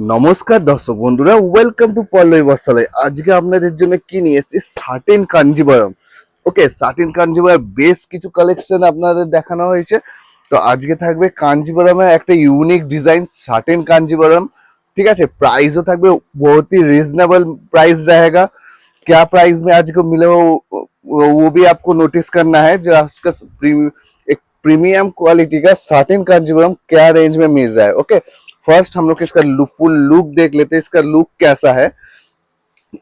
নমস্কার দর্শক বন্ধুরা ওয়েলকাম টু পল্লবী বস্ত্রালয়। আজকে আপনাদের জন্য কি নিয়ে এসেছি? Satin Kanjivaram. Okay satin Kanjivaram, বেশ কিছু কালেকশন আপনাদের দেখানো হয়েছে। তো আজকে থাকবে কাঞ্জিবরমের একটা ইউনিক ডিজাইন সার্টিন কাঞ্জিবারম। ঠিক আছে প্রাইসও থাকবে বহুতই রিজনেবল প্রাইস রয়েগা क्या প্রাইস মে আজকে মিলে ও वो वो भी आपको नोटिस करना है প্রিমিয়াম কোয়ালিটি एक प्रीमियम क्वालिटी का साटिन कांजीवरम ওকে फर्स्ट हम लोग इसका फुल लुक देख लेते हैं इसका लुक कैसा है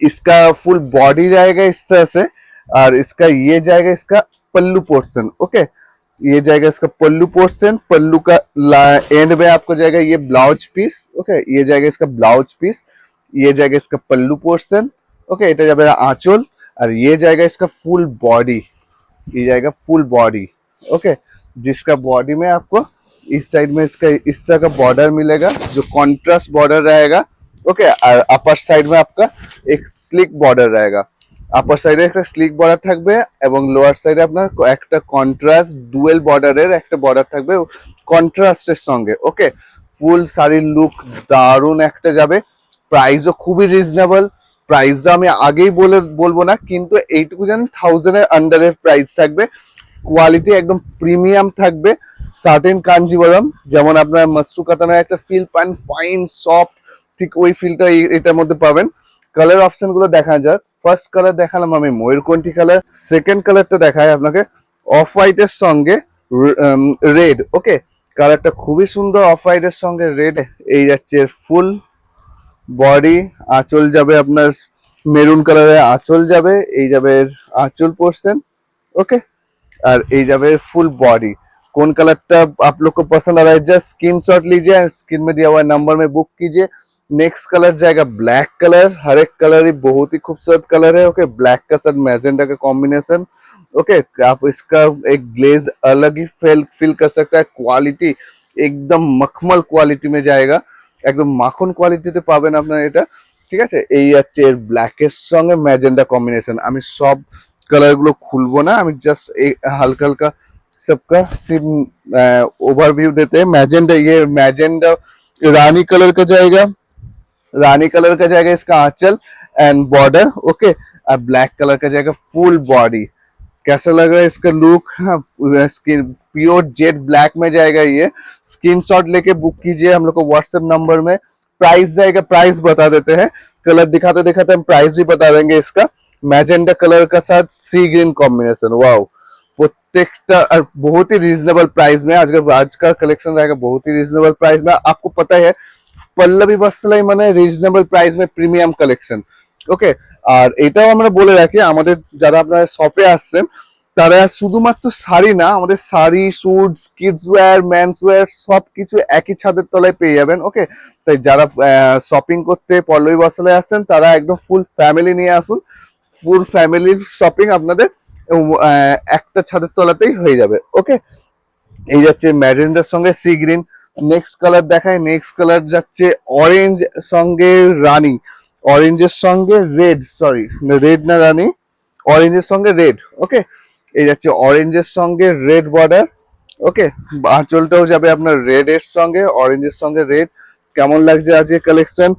इसका फुल बॉडी जाएगा इस तरह से और इसका ये जाएगा इसका पल्लू पोर्शन ओके ये जाएगा इसका पल्लू पोर्शन पल्लू का एंड में आपको जाएगा ये ब्लाउज पीस ओके ये जाएगा इसका ब्लाउज पीस ये जाएगा इसका पल्लू पोर्शन ओके এটা যাবে আঁচল और ये जाएगा इसका फुल बॉडी ये जाएगा फुल बॉडी ओके जिसका बॉडी में आपको इस साइड में इसका इस तरह का बॉर्डर मिलेगा जो कॉन्ट्रास्ट बॉर्डर रहेगा ओके और अपर साइड में आपका एक स्लिक बॉर्डर रहेगा আপার সাইডে একটা স্লিক বর্ডার থাকবে এবং লোয়ার সাইডে আপনার একটা কন্ট্রাস্ট ডুয়েল বর্ডারের একটা বর্ডার থাকবে কন্ট্রাস্টের সঙ্গে ওকে ফুল শাড়ির লুক দারুণ একটা যাবে প্রাইসও খুবই রিজনেবল প্রাইসটা আমি আগেই বলে বলবো না কিন্তু এইটুকু জানেন থাউজেন্ডের আন্ডারের প্রাইস থাকবে কোয়ালিটি একদম প্রিমিয়াম থাকবে সার্টেন কাঞ্জিবরম যেমন আপনার মাসরু কাতানার একটা ফিল পান ফাইন সফট ঠিক ওই ফিলটা এটার মধ্যে পাবেন। কালার অপশনগুলো দেখা যাক। ফার্স্ট কালার দেখালাম আমি ময়ূরকণ্ঠী কালার সেকেন্ড কালারটা দেখায় আপনাকে অফ হোয়াইটের সঙ্গে রেড ওকে কালারটা খুবই সুন্দর অফ হোয়াইটের সঙ্গে রেড এই যাচ্ছে ফুল বডি আঁচল যাবে আপনার মেরুন কালারে আঁচল যাবে, এই যাবে আঁচল পোর্শন ওকে আর এই যাবে ফুল বডি कौन कलर आप लोग को पसंद आ रहा है जस्ट स्क्रीन शॉट लीजिए स्क्रीन में दिया हुआ नंबर में बुक कीजिए नेक्स्ट कलर जाएगा ब्लैक कलर हर एक कलर ही बहुत ही खूबसूरत कलर है ओके ब्लैक का साथ मैजेंडा का कॉम्बिनेशन ओके आप इसका एक ग्लेज अलग ही फील फील कर सकता है क्वालिटी एकदम मखमल क्वालिटी में जाएगा একদম মাখন কোয়ালিটিতে পাবেন আপনার এটা ঠিক আছে এই হচ্ছে এর ব্ল্যাকের সঙ্গে ম্যাজেন্ডা কম্বিনেশন আমি সব কালার গুলো খুলবো না আমি জাস্ট এই হালকা হালকা सबका, फिर ओवरव्यू देते हैं। मैजेंडा ये मैजेंडा रानी कलर का जाएगा। रानी कलर का जाएगा इसका आंचल एंड बॉर्डर ओके और ब्लैक कलर का जाएगा फुल बॉडी कैसा लग रहा है इसका look skin pure jet black में जाएगा ये। स्क्रीन शॉट लेके बुक कीजिए हम लोग को व्हाट्सएप नंबर में। प्राइस जाएगा प्राइस बता देते हैं। कलर दिखाते दिखाते हम प्राइस भी बता देंगे इसका। मैजेंडा कलर का साथ सी ग्रीन कॉम्बिनेशन वाओ प्रत्येकटा और बहुत ही रीजनेबल प्राइस में आज का आज का कलेक्शन रहेगा बहुत ही रीजनेबल प्राइस में आपको पता है পল্লবী বস্ত্রালয় মানে রিজনেবল প্রাইস মে প্রিমিয়াম কালেকশন ওকে আর এটাও আমরা বলে রাখি আমাদের যারা আপনারা শপে আসছেন তারা শুধুমাত্র শাড়ি না আমাদের sari suit kids wear man's wear সব কিছু একই ছাদের তলায় পেয়ে যাবেন ওকে তাই যারা শপিং করতে পল্লবী বস্ত্রালয় আসছেন তারা একদম ফুল ফ্যামিলি নিয়ে আসুন ফুল ফ্যামিলির শপিং আপনাদের আহ, একটা ছাদের তলাতেই হয়ে যাবে ওকে এই যাচ্ছে ম্যাজেন্ডার সঙ্গে সি গ্রিন নেক্সট কালার দেখায় নেক্সট কালার যাচ্ছে অরেঞ্জ সঙ্গে রানী অরেঞ্জের সঙ্গে রেড সরি রেড না রানী অরেঞ্জের সঙ্গে রেড ওকে এই যাচ্ছে অরেঞ্জের সঙ্গে রেড বর্ডার ওকে আঁচলটাও যাবে আপনার রেড এর সঙ্গে অরেঞ্জের সঙ্গে রেড কেমন লাগছে আজকে কালেকশন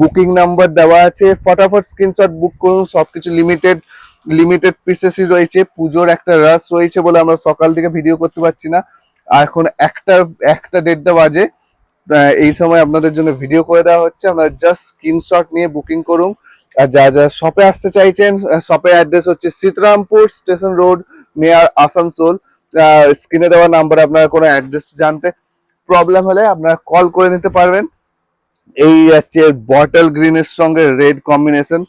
বুকিং নাম্বার দেওয়া আছে, ফটাফট স্ক্রিনশট বুক করুন, সবকিছু লিমিটেড লিমিটেড পিসেসই রয়েছে, পুজোর একটা রাস রয়েছে বলে আমরা সকাল থেকে ভিডিও করতে পারছি না। আর এখন একটা একটা দেড়টা বাজে। এই সময় আপনাদের জন্য ভিডিও করে দেওয়া হচ্ছে। আপনারা জাস্ট স্ক্রিনশট নিয়ে বুকিং করুন। আর যা যা শপে আসতে চাইছেন শপের অ্যাড্রেস হচ্ছে Sitarampur station road near Asansol. স্ক্রিনে দেওয়া নাম্বারে আপনারা কোনো অ্যাড্রেস জানতে প্রবলেম হলে আপনারা কল করে নিতে পারবেন। এই হচ্ছে বটল গ্রিনের সঙ্গে রেড কম্বিনেশন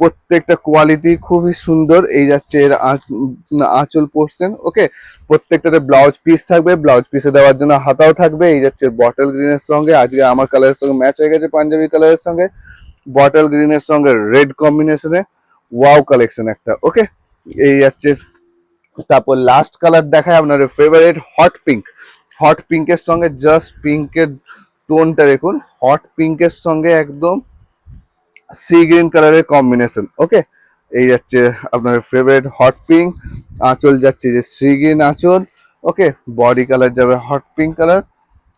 প্রত্যেকটা কোয়ালিটি খুবই সুন্দর। এই যাচ্ছে এর আঁচ- আঁচল পোর্শন ওকে প্রত্যেকটাতে ব্লাউজ পিস থাকবে। ব্লাউজ পিসে দেওয়ার জন্য হাতাও থাকবে। এই যাচ্ছে বটল গ্রিনের সঙ্গে। আজকে আমার কালারের সঙ্গে ম্যাচ হয়ে গেছে পাঞ্জাবি কালারের সঙ্গে। বটল গ্রিনের সঙ্গে রেড কম্বিনেশনে ওয়াও কালেকশন একটা ওকে এই যাচ্ছে তারপর লাস্ট কালার দেখায় আপনার ফেভারিট হট পিঙ্ক হট পিঙ্কের সঙ্গে জাস্ট পিঙ্কের টোনটা দেখুন। হট পিঙ্কের সঙ্গে একদম সি গ্রিন কালারের কম্বিনেশন ওকে এই যাচ্ছে আপনার ফেভারিট হট পিঙ্ক আঁচল যাচ্ছে যে সি গ্রিন আঁচল ওকে বডি কালার যাবে hot pink colour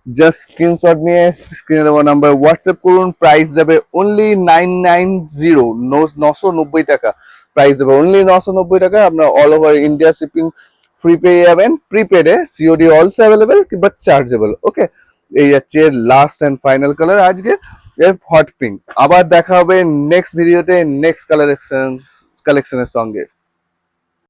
just screenshot নিয়ে স্ক্রিনে দেওয়া নাম্বার হোয়াটসঅ্যাপ করুন প্রাইস যাবে অনলি নাইন নাইন জিরো নশো নব্বই টাকা। প্রাইস যাবে অনলি নশো নব্বই টাকা আপনার all over India shipping free পেয়ে যাবেন প্রিপেডে COD also available but chargeable okay এই যাচ্ছে লাস্ট অ্যান্ড ফাইনাল কালার আজকে হট পিঙ্ক আবার দেখা হবে নেক্সট ভিডিওতে নেক্সট কালার কালেকশনের সঙ্গে।